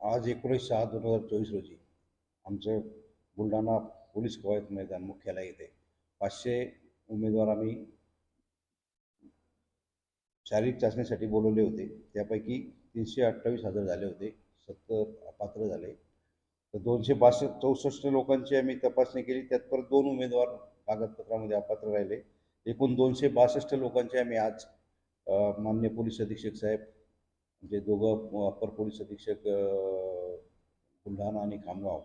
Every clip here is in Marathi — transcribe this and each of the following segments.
आज एकोणीस सहा दोन हजार चोवीस रोजी आमचं बुलढाणा पोलीस कवायत मैदान मुख्यालय येथे पाचशे उमेदवार आम्ही शारीरिक चाचणीसाठी बोलवले होते. त्यापैकी तीनशे अठ्ठावीस हजर झाले होते. सत्तर अपात्र झाले. तर दोनशे बासष्ट चौसष्ट लोकांची आम्ही तपासणी केली. त्यात परत दोन उमेदवार कागदपत्रामध्ये अपात्र राहिले. एकूण दोनशे बासष्ट लोकांचे आम्ही आज मान्य माननीय पोलीस अधीक्षक साहेब जे दोघं अप्पर पोलीस अधीक्षक बुलढाणा आणि खामगाव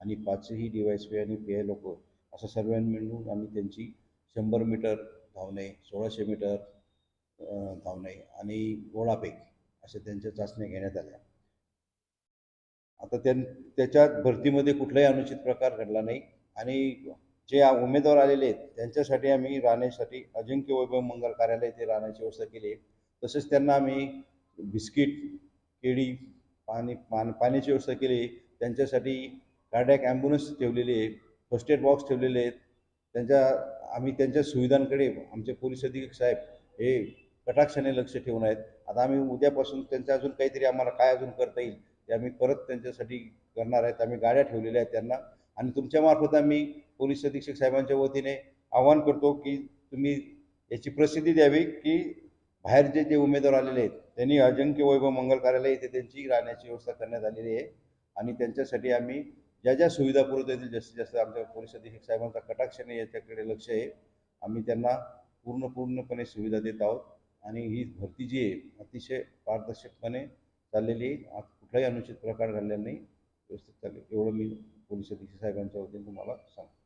आणि पाचही डी वाय पी आणि पी आय लोक असं सर्वांनी मिळून आम्ही त्यांची शंभर मीटर धावणे सोळाशे मीटर धावणे आणि गोळाफेक अशा त्यांच्या चाचण्या घेण्यात आल्या. आता त्यां त्याच्यात भरतीमध्ये कुठलाही अनुचित प्रकार घडला नाही आणि जे उमेदवार आलेले आहेत त्यांच्यासाठी आम्ही राहण्यासाठी अजिंक्य वैभव मंगल कार्यालय ते राहण्याची व्यवस्था केली आहे. तसेच त्यांना आम्ही बिस्किट केळी पाणी पान पाण्याची व्यवस्था केली. आहे त्यांच्यासाठी कार्डॅक ॲम्ब्युलन्स ठेवलेली आहे. फर्स्ट एड बॉक्स ठेवलेले आहेत. त्यांच्या आम्ही त्यांच्या सुविधांकडे आमचे पोलीस अधीक्षक साहेब हे कटाक्षाने लक्ष ठेवून आहेत. आता आम्ही उद्यापासून त्यांचं अजून काहीतरी आम्हाला काय अजून करता येईल ते आम्ही परत त्यांच्यासाठी करणार आहेत. आम्ही गाड्या ठेवलेल्या आहेत त्यांना. आणि तुमच्यामार्फत आम्ही पोलीस अधीक्षक साहेबांच्या वतीने आवाहन करतो की तुम्ही याची प्रसिद्धी द्यावी की बाहेरचे जे उमेदवार आलेले आहेत त्यांनी अजिंक्य वैभव मंगल कार्यालय इथे त्यांची राहण्याची व्यवस्था करण्यात आलेली आहे. आणि त्यांच्यासाठी आम्ही ज्या ज्या सुविधा पुरवता येतील जास्तीत जास्त आमच्या पोलीस अधीक्षक साहेबांचा कटाक्षाने याच्याकडे लक्ष आहे. आम्ही त्यांना पूर्ण पूर्णपणे सुविधा देत आहोत. आणि ही भरती जी आहे अतिशय पारदर्शकपणे चाललेली आहे. आज कुठलाही अनुचित प्रकार घडलेला नाही. व्यवस्थित चालले एवढं मी पोलीस अधीक्षक साहेबांच्या वतीने तुम्हाला सांगतो.